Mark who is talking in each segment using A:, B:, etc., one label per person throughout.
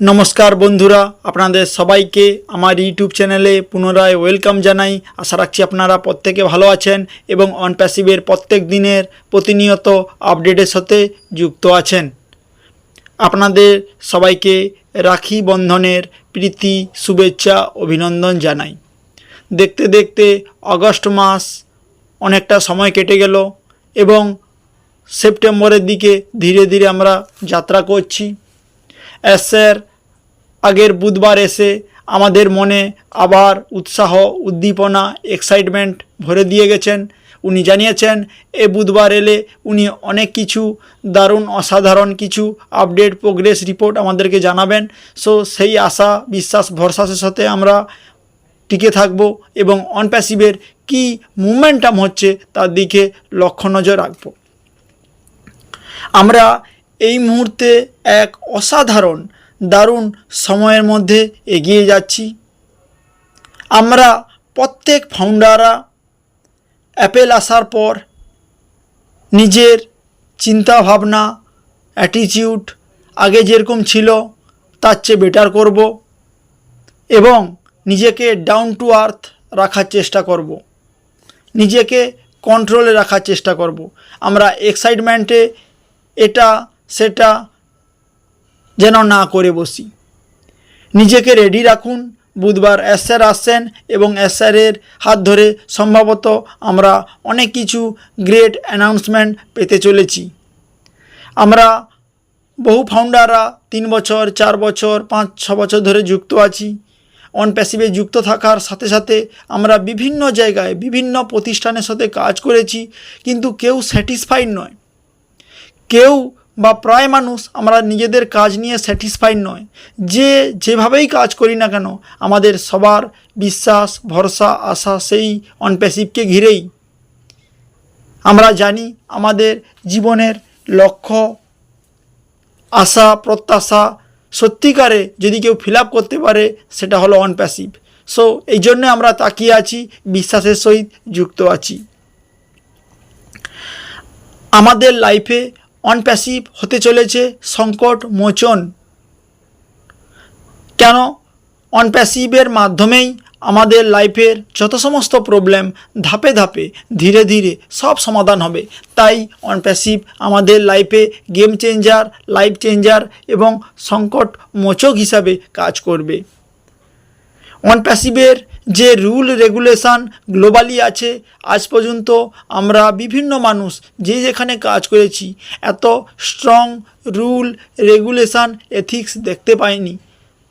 A: নমস্কার বন্ধুরা, আপনাদের সবাইকে আমার ইউটিউব চ্যানেলে পুনরায় ওয়েলকাম জানাই। আশা রাখছি আপনারা প্রত্যেকে ভালো আছেন এবং অনপ্যাসিভের প্রত্যেক দিনের প্রতিনিয়ত আপডেটের সাথে যুক্ত আছেন। আপনাদের সবাইকে রাখি বন্ধনের প্রীতি, শুভেচ্ছা, অভিনন্দন জানাই। দেখতে দেখতে আগস্ট মাস অনেকটা সময় কেটে গেল এবং সেপ্টেম্বরের দিকে ধীরে ধীরে আমরা যাত্রা করছি। স্যার, আগের বুধবার এসে আমাদের মনে আবার উৎসাহ, উদ্দীপনা এক্সাইটমেন্ট ভরে দিয়ে গেছেন। উনি জানিয়েছেন, এ বুধবার এলে উনি অনেক কিছু, দারুণ, অসাধারণ কিছু আপডেট প্রোগ্রেস রিপোর্ট আমাদেরকে জানাবেন। সো সেই আশা, বিশ্বাস ভরসাসের সাথে আমরা টিকে থাকব এবং অনপ্যাসিভের কী মুভমেন্টাম হচ্ছে তার দিকে লক্ষ্য নজর রাখব। আমরা এই মুহূর্তে এক অসাধারণ, দারুণ সময়ের মধ্যে এগিয়ে যাচ্ছি। আমরা প্রত্যেক ফাউন্ডাররা অ্যাপেল আসার পর নিজের চিন্তা ভাবনা অ্যাটিটিউড আগে যেরকম ছিল তার চেয়ে বেটার করব এবং নিজেকে ডাউন টু আর্থ রাখার চেষ্টা করব। নিজেকে কন্ট্রোলে রাখার চেষ্টা করব। আমরা এক্সাইটমেন্টে এটা সেটা যেন না করে বসি। নিজেকে রেডি রাখুন, বুধবার এসআর আসছেন এবং এসআরের হাত ধরে সম্ভবত আমরা অনেক কিছু গ্রেট অ্যানাউন্সমেন্ট পেতে চলেছি। আমরা বহু ফাউন্ডাররা তিন বছর, চার বছর, পাঁচ, ছ বছর ধরে যুক্ত আছি। অন প্যাসিভে যুক্ত থাকার সাথে সাথে আমরা বিভিন্ন জায়গায়, বিভিন্ন প্রতিষ্ঠানের সাথে কাজ করেছি, কিন্তু কেউ স্যাটিসফাইড নয়। কেউ বা প্রায় মানুষ আমরা নিজেদের কাজ নিয়ে স্যাটিসফাইড নয়। যে যেভাবেই কাজ করি না কেন, আমাদের সবার বিশ্বাস, ভরসা, আশা সেই অনপ্যাসিভকে ঘিরেই। আমরা জানি আমাদের জীবনের লক্ষ্য, আশা, প্রত্যাশা সত্যিকারে যদি কেউ ফিল করতে পারে, সেটা হলো অনপ্যাসিভ সো এই জন্যে আমরা তাকিয়ে আছি, বিশ্বাসের সহিত যুক্ত আছি। আমাদের লাইফে অনপ্যাসিভ হতে চলেছে সংকট, মোচন। কেন? অনপ্যাসিভের মাধ্যমেই আমাদের লাইফের যত সমস্ত প্রবলেম ধাপে ধাপে, ধীরে ধীরে সব সমাধান হবে। তাই অনপ্যাসিভ আমাদের লাইফে গেম চেঞ্জার, লাইফ চেঞ্জার এবং সংকট, মোচক হিসাবে কাজ করবে। অনপ্যাসিভের যে রুল রেগুলেশান গ্লোবালি আছে, আজ পর্যন্ত আমরা বিভিন্ন মানুষ যে যেখানে কাজ করেছি, এত স্ট্রং রুল রেগুলেশান এথিক্স দেখতে পাইনি।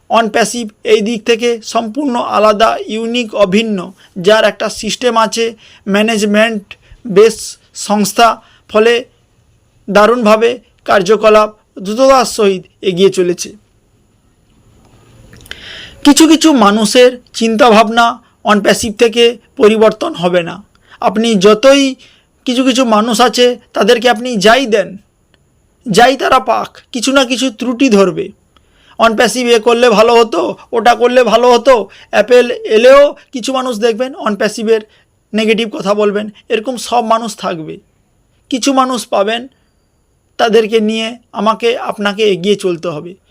A: অনপ্যাসিভ এই দিক থেকে সম্পূর্ণ আলাদা ইউনিক অভিন্ন, যার একটা সিস্টেম আছে ম্যানেজমেন্ট বেস সংস্থা, ফলে দারুণভাবে কার্যকলাপ দ্রুততার সহিত এগিয়ে চলেছে। কিছু কিছু মানুষের চিন্তা চিন্তাভাবনা অনপ্যাসিভ থেকে পরিবর্তন হবে না। আপনি যতই কিছু কিছু মানুষ আছে, তাদেরকে আপনি যাই দেন, যাই তারা পাক, কিছু না কিছু ত্রুটি ধরবে। অনপ্যাসিভ এ করলে ভালো হতো, ওটা করলে ভালো হতো, অ্যাপেল এলেও কিছু মানুষ দেখবেন অনপ্যাসিভের নেগেটিভ কথা বলবেন, এরকম সব মানুষ থাকবে। কিছু মানুষ পাবেন, তাদেরকে নিয়ে আমাকে, আপনাকে এগিয়ে চলতে হবে।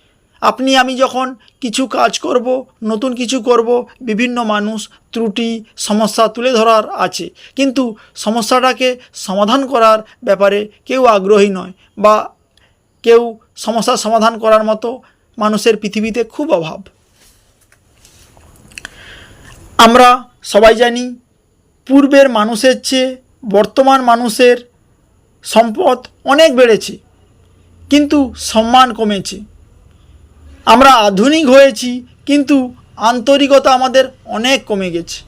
A: আপনি, আমি যখন কিছু কাজ করব, নতুন কিছু করব, বিভিন্ন মানুষ ত্রুটি, সমস্যা তুলে ধরার আছে। কিন্তু সমস্যাটাকে সমাধান করার ব্যাপারে কেউ আগ্রহী নয় বা কেউ সমস্যার সমাধান করার মতো মানুষের পৃথিবীতে খুব অভাব। আমরা সবাই জানি, পূর্বের মানুষের চেয়ে বর্তমান মানুষের সম্পদ অনেক বেড়েছে, কিন্তু সম্মান কমেছে। আমরা আধুনিক হয়েছি, কিন্তু আন্তরিকতা আমাদের অনেক কমে গেছে।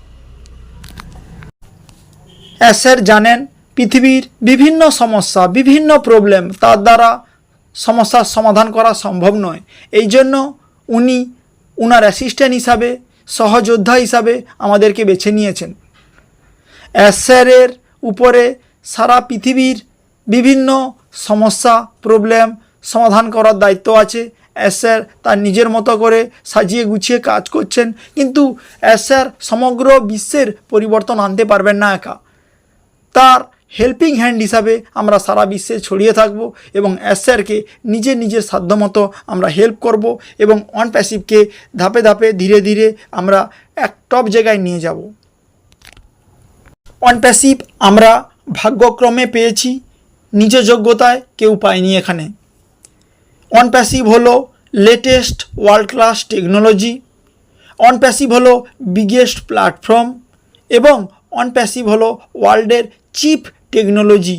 A: স্যার জানেন, পৃথিবীর বিভিন্ন সমস্যা, বিভিন্ন প্রবলেম তার দ্বারা সমস্যার সমাধান করা সম্ভব নয়। এই জন্য উনি উনার অ্যাসিস্ট্যান্ট হিসাবে, সহযোদ্ধা হিসাবে আমাদেরকে বেছে নিয়েছেন। অ্যাসারের উপরে সারা পৃথিবীর বিভিন্ন সমস্যা প্রবলেম সমাধান করার দায়িত্ব আছে। অ্যাসার তার নিজের মতো করে সাজিয়ে গুছিয়ে কাজ করছেন। কিন্তু অ্যাসার সমগ্র বিশ্বের পরিবর্তন আনতে পারবেন না একা। তার হেল্পিং হ্যান্ড হিসাবে আমরা সারা বিশ্বে ছড়িয়ে থাকব এবং অ্যাসারকে নিজের নিজের সাধ্যমতো আমরা হেল্প করব এবং অন প্যাসিভকে ধাপে ধাপে ধীরে ধীরে আমরা এক টপ জায়গায় নিয়ে যাব। অন প্যাসিভ আমরা ভাগ্যক্রমে পেয়েছি, নিজ যোগ্যতায় কেউ পায়নি এখানে। অন প্যাসিভ হলো latest world class technology Onpassive হলো বিগেস্ট প্ল্যাটফর্ম এবং অন প্যাসিভ হলো ওয়ার্ল্ডের চিপ টেকনোলজি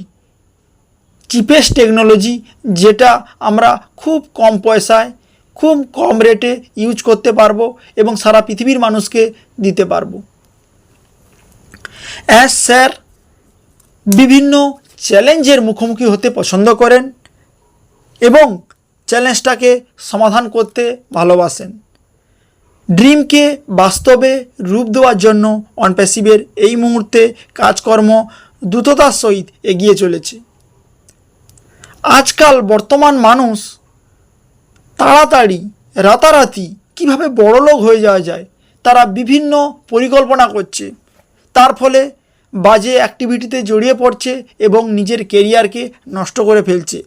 A: চিপেস্ট টেকনোলজি যেটা আমরা খুব কম পয়সায়, খুব কম রেটে ইউজ করতে পারব এবং সারা পৃথিবীর মানুষকে দিতে পারব। অ্যাজ স্যার বিভিন্ন চ্যালেঞ্জের মুখোমুখি হতে পছন্দ করেন এবং চ্যালেঞ্জটাকে সমাধান করতে ভালোবাসেন। ড্রিমকে বাস্তবে রূপ দেওয়ার জন্য অনপ্যাসিভের এই মুহূর্তে কাজকর্ম দ্রুততার সহিত এগিয়ে চলেছে। আজকাল বর্তমান মানুষ তাড়াতাড়ি, রাতারাতি কীভাবে বড়লোক হয়ে যাওয়া যায় তারা বিভিন্ন পরিকল্পনা করছে। তার ফলে বাজে অ্যাক্টিভিটিতে জড়িয়ে পড়ছে এবং নিজের কেরিয়ারকে নষ্ট করে ফেলছে।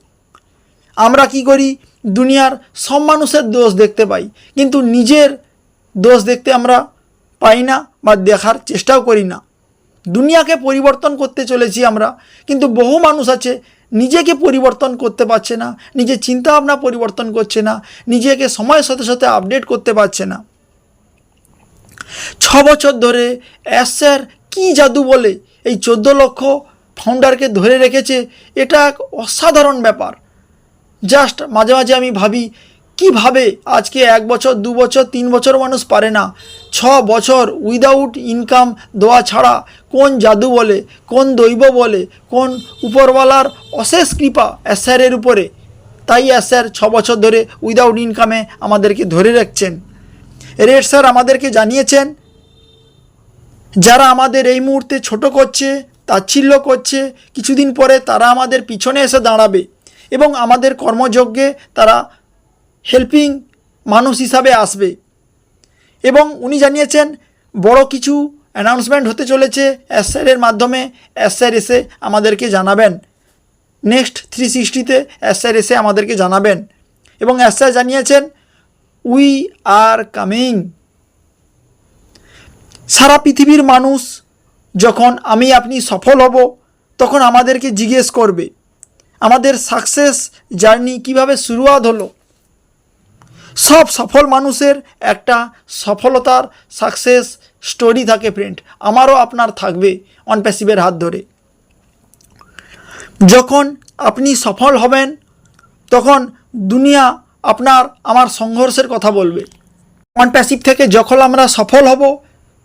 A: আমরা কি করি? দুনিয়ার সব মানুষের দোষ দেখতে পাই। কিন্তু নিজের দোষ দেখতে আমরা পাই না বা দেখার চেষ্টাও করি না। দুনিয়াকে পরিবর্তন করতে চলেছি আমরা, কিন্তু বহু মানুষ আছে নিজেকে পরিবর্তন করতে পারছে না নিজের চিন্তাভাবনা পরিবর্তন করছে না, নিজেকে সময়ের সাথে সাথে আপডেট করতে পারছে না। ছ বছর ধরে অ্যাসার কি জাদু বলে এই চোদ্দ লক্ষ ফাউন্ডারকে ধরে রেখেছে, এটা এক অসাধারণ ব্যাপার। জাস্ট মাঝে মাঝে আমি ভাবি, কীভাবে আজকে এক বছর, দু বছর, তিন বছর মানুষ পারে না? ছ বছর উইদাউট ইনকাম দেওয়া ছাড়া কোন জাদু বলে, কোন দৈব বলে, কোন উপরওয়ালার অশেষ কৃপা অ্যাসারের উপরে? তাই অ্যাসার ছ বছর ধরে উইদাউট ইনকামে আমাদেরকে ধরে রাখছেন। রেড স্যার আমাদেরকে জানিয়েছেন, যারা আমাদের এই মুহূর্তে ছোট করছে, তাচ্ছিল্য করছে, কিছুদিন পরে তারা আমাদের পিছনে এসে দাঁড়াবে। এবং আমাদের কর্মযজ্ঞে তারা হেল্পিং মানুষ হিসাবে আসবে। এবং উনি জানিয়েছেন, বড় কিছু অ্যানাউন্সমেন্ট হতে চলেছে এসআরের মাধ্যমে। এসআর এসে আমাদেরকে জানাবেন। নেক্সট থ্রি সিক্সটিতে এসআর এসে আমাদেরকে জানাবেন। এবং এসআর জানিয়েছেন উই আর কামিং সারা পৃথিবীর মানুষ যখন আমি আপনি সফল হব, তখন আমাদেরকে জিজ্ঞেস করবে। আমাদের সাকসেস জার্নি কীভাবে শুরুয়াত হলো? সব সফল মানুষের একটা সফলতার সাকসেস স্টোরি থাকে ফ্রেন্ড আমারও আপনার থাকবে অনপ্যাসিভের হাত ধরে। যখন আপনি সফল হবেন, তখন দুনিয়া আপনার, আমার সংঘর্ষের কথা বলবে। অনপ্যাসিভ থেকে যখন আমরা সফল হব,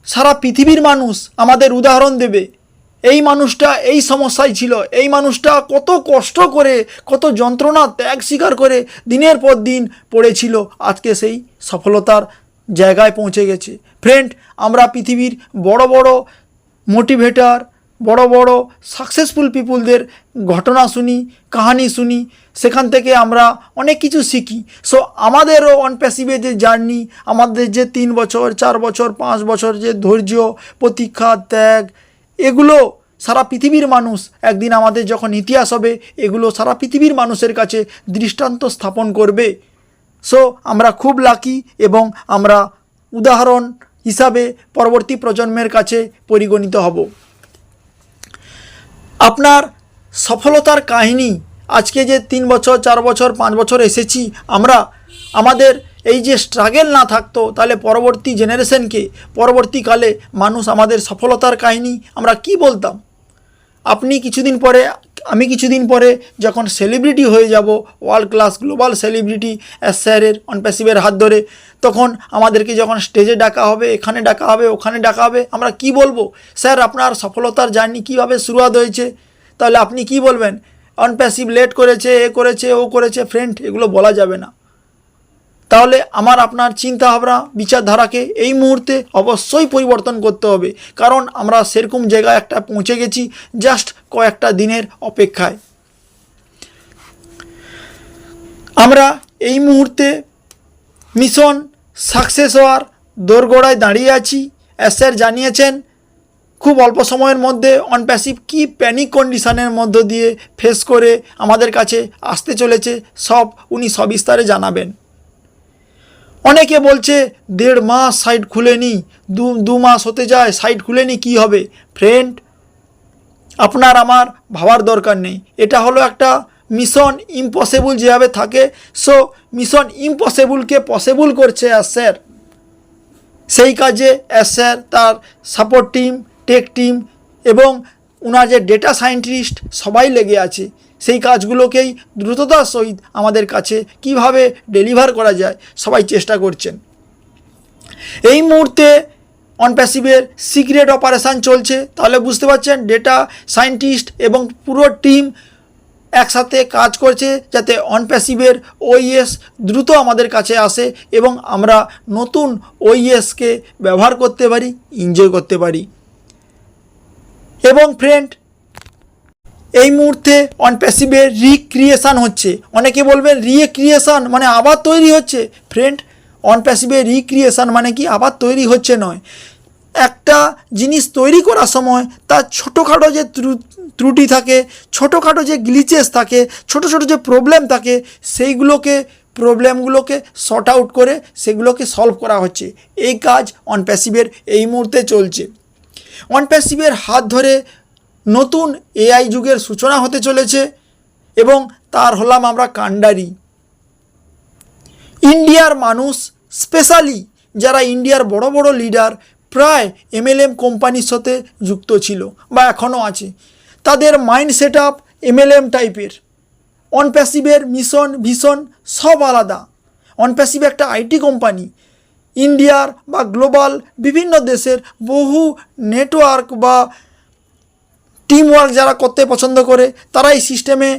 A: সারা পৃথিবীর মানুষ আমাদের উদাহরণ দেবে। এই মানুষটা এই সমস্যায় ছিল, এই মানুষটা কত কষ্ট করে, কত যন্ত্রণা, ত্যাগ স্বীকার করে দিনের পর দিন পড়েছিল। আজকে সেই সফলতার জায়গায় পৌঁছে গেছে। ফ্রেন্ড আমরা পৃথিবীর বড় বড় মোটিভেটার বড় বড় সাকসেসফুল পিপুলদের ঘটনা শুনি, কাহানি শুনি, সেখান থেকে আমরা অনেক কিছু শিখি। সো আমাদেরও অনপ্যাসিভে যে জার্নি আমাদের যে তিন বছর, চার বছর, পাঁচ বছর যে ধৈর্য, প্রতীক্ষা, ত্যাগ এগুলো সারা পৃথিবীর মানুষ একদিন আমাদের যখন ইতিহাস হবে, এগুলো সারা পৃথিবীর মানুষের কাছে দৃষ্টান্ত স্থাপন করবে। সো আমরা খুব লাকি এবং আমরা উদাহরণ হিসাবে পরবর্তী প্রজন্মের কাছে পরিগণিত হব। আপনার সফলতার কাহিনী, আজকে যে তিন বছর, চার বছর, পাঁচ বছর এসেছি, আমরা আমাদের এই যে স্ট্রাগেল না থাকতো, তাহলে পরবর্তী জেনারেশনকে পরবর্তীকালে মানুষ আমাদের সফলতার কাহিনী আমরা কি বলতাম? আপনি কিছুদিন পরে, আমি কিছুদিন পরে যখন সেলিব্রিটি হয়ে যাব world class global celebrity Ash স্যারের অনপ্যাসিভের হাত ধরে, তখন আমাদেরকে যখন স্টেজে ডাকা হবে, এখানে ডাকা হবে, ওখানে ডাকা হবে, আমরা কি বলব? স্যার, আপনার সফলতার জার্নি কীভাবে শুরুয়াত হয়েছে? তাহলে আপনি কি বলবেন? অনপ্যাসিভ লেট করেছে, এ করেছে, ও করেছে ফ্রেন্ড এগুলো বলা যাবে না। তাহলে আমার আপনার চিন্তা ভাবনা বিচারধারাকে এই মুহূর্তে অবশ্যই পরিবর্তন করতে হবে। কারণ আমরা সেরকম জায়গায় একটা পৌঁছে গেছি জাস্ট কয়েকটা দিনের অপেক্ষায়। আমরা এই মুহূর্তে মিশন সাকসেস হওয়ার দোরগোড়ায় দাঁড়িয়ে আছি। স্যার জানিয়েছেন, খুব অল্প সময়ের মধ্যে অন প্যাসিভ কী প্যানিক কন্ডিশনের মধ্য দিয়ে ফেস করে আমাদের কাছে আসতে চলেছে, সব উনি সবিস্তারে জানাবেন। অনেকে বলছে, দেড় মাস সাইট খুলেনি, দু দু মাস হতে যায় সাইট খুলেনি, কি হবে? ফ্রেন্ড আপনার আমার ভাবার দরকার নেই। এটা হলো একটা মিশন ইম্পসিবল যেভাবে থাকে সো মিশন ইম্পসিবলকে পসিবল করছে আর স্যার সেই কাজে এস স্যার তার সাপোর্ট টিম টেক টিম এবং ওনার যে ডেটা সায়েন্টিস্ট সবাই লেগে আছে। সেই কাজগুলোকেই দ্রুততার সহিত আমাদের কাছে কীভাবে ডেলিভার করা যায় সবাই চেষ্টা করছেন। এই মুহূর্তে অনপ্যাসিভের সিক্রেট অপারেশান চলছে। তাহলে বুঝতে পারছেন ডেটা সায়েন্টিস্ট এবং পুরো টিম একসাথে কাজ করছে যাতে অনপ্যাসিভের ওইএস দ্রুত আমাদের কাছে আসে এবং আমরা নতুন ওইএসকে ব্যবহার করতে পারি এনজয় করতে পারি। এবং ফ্রেন্ড এই মুহূর্তে অন প্যাসিভের রিক্রিয়েশান হচ্ছে। অনেকে বলবেন রিক্রিয়েশান মানে আবার তৈরি হচ্ছে। ফ্রেন্ড অন প্যাসিভের রিক্রিয়েশান মানে কি আবার তৈরি হচ্ছে নয়। একটা জিনিস তৈরি করার সময় তার ছোটোখাটো যে ত্রুটি থাকে, ছোটোখাটো যে গ্লিচেস থাকে, ছোট ছোট যে প্রবলেম থাকে, সেইগুলোকে প্রবলেমগুলোকে শর্ট আউট করে সেগুলোকে সলভ করা হচ্ছে। এই কাজ অন প্যাসিভের এই মুহূর্তে চলছে। অন প্যাসিভের হাত ধরে নতুন এআই যুগের সূচনা হতে চলেছে এবং তার হলাম আমরা কাণ্ডারি ইন্ডিয়ার মানুষ, স্পেশালি যারা ইন্ডিয়ার বড় বড় লিডার, প্রায় এমএলএম কোম্পানির সাথে যুক্ত ছিল বা এখনও আছে। তাদের মাইন্ড সেট আপ এমএলএম টাইপের। অনপ্যাসিভের মিশন, ভিশন সব আলাদা। অনপ্যাসিভ একটা আইটি কোম্পানি। ইন্ডিয়ার বা গ্লোবাল বিভিন্ন দেশের বহু নেটওয়ার্ক বা টিম ওয়ার্ক যারা করতে পছন্দ করে তারাই সিস্টেমে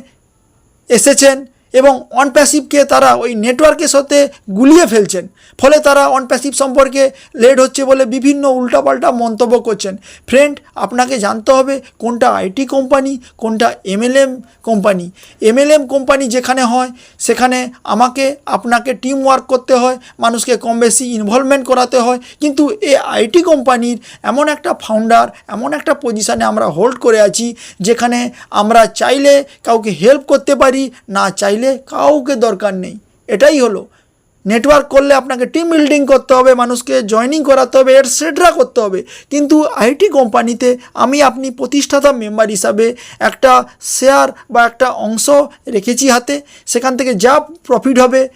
A: এসেছেন। এবং অনপ্যাসিভকে তারা ওই নেটওয়ার্কের সাথে গুলিয়ে ফেলছেন। ফলে তারা অনপ্যাসিভ সম্পর্কে লেট হচ্ছে বলে বিভিন্ন উল্টাপাল্টা মন্তব্য করছেন। ফ্রেন্ড আপনাকে জানতে হবে কোনটা আইটি কোম্পানি কোনটা এমএলএম কোম্পানি এমএলএম কোম্পানি যেখানে হয়, সেখানে আমাকে, আপনাকে টিম ওয়ার্ক করতে হয়, মানুষকে কম বেশি ইনভলভমেন্ট করাতে হয়। কিন্তু এ আইটি কোম্পানির এমন একটা ফাউন্ডার এমন একটা পজিশানে আমরা হোল্ড করে আছি, যেখানে আমরা চাইলে কাউকে হেল্প করতে পারি, না চাইলে কাউকে দরকার নেই। এটাই হলো। নেটওয়ার্ক করলে আপনাকে টিম বিল্ডিং করতে হবে, মানুষকে জয়নিং করাতে হবে এটসেট্রা করতে হবে। কিন্তু আইটি কোম্পানিতে আমি আপনি প্রতিষ্ঠাতা মেম্বার হিসাবে একটা শেয়ার বা একটা অংশ রেখেছি হাতে। সেখান থেকে যা প্রফিট হবে,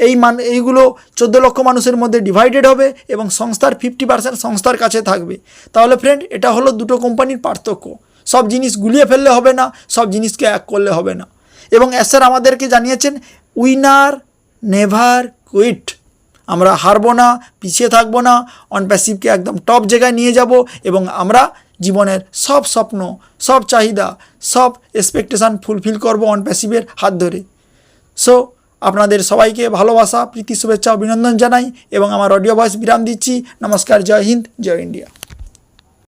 A: এই মান এইগুলো চোদ্দ লক্ষ মানুষের মধ্যে ডিভাইডেড হবে এবং সংস্থার ফিফটি পার্সেন্ট সংস্থার কাছে থাকবে। তাহলে ফ্রেন্ড এটা হলো দুটো কোম্পানির পার্থক্য। সব জিনিস গুলিয়ে ফেললে হবে না, সব জিনিসকে এক করলে হবে না। এবং স্যার আমাদেরকে জানিয়েছেন, উইনার নেভার কুইট। আমরা হারবো না, পিছিয়ে থাকব না অনপ্যাসিভকে একদম টপ জায়গায় নিয়ে যাব এবং আমরা জীবনের সব স্বপ্ন, সব চাহিদা, সব এক্সপেকটেশান ফুলফিল করব অনপ্যাসিভের হাত ধরে। সো, আপনাদের সবাইকে ভালোবাসা, প্রীতি, শুভেচ্ছা, অভিনন্দন জানাই এবং আমার অডিও ভয়েস বিরাম দিচ্ছি। নমস্কার, জয় হিন্দ, জয় ইন্ডিয়া।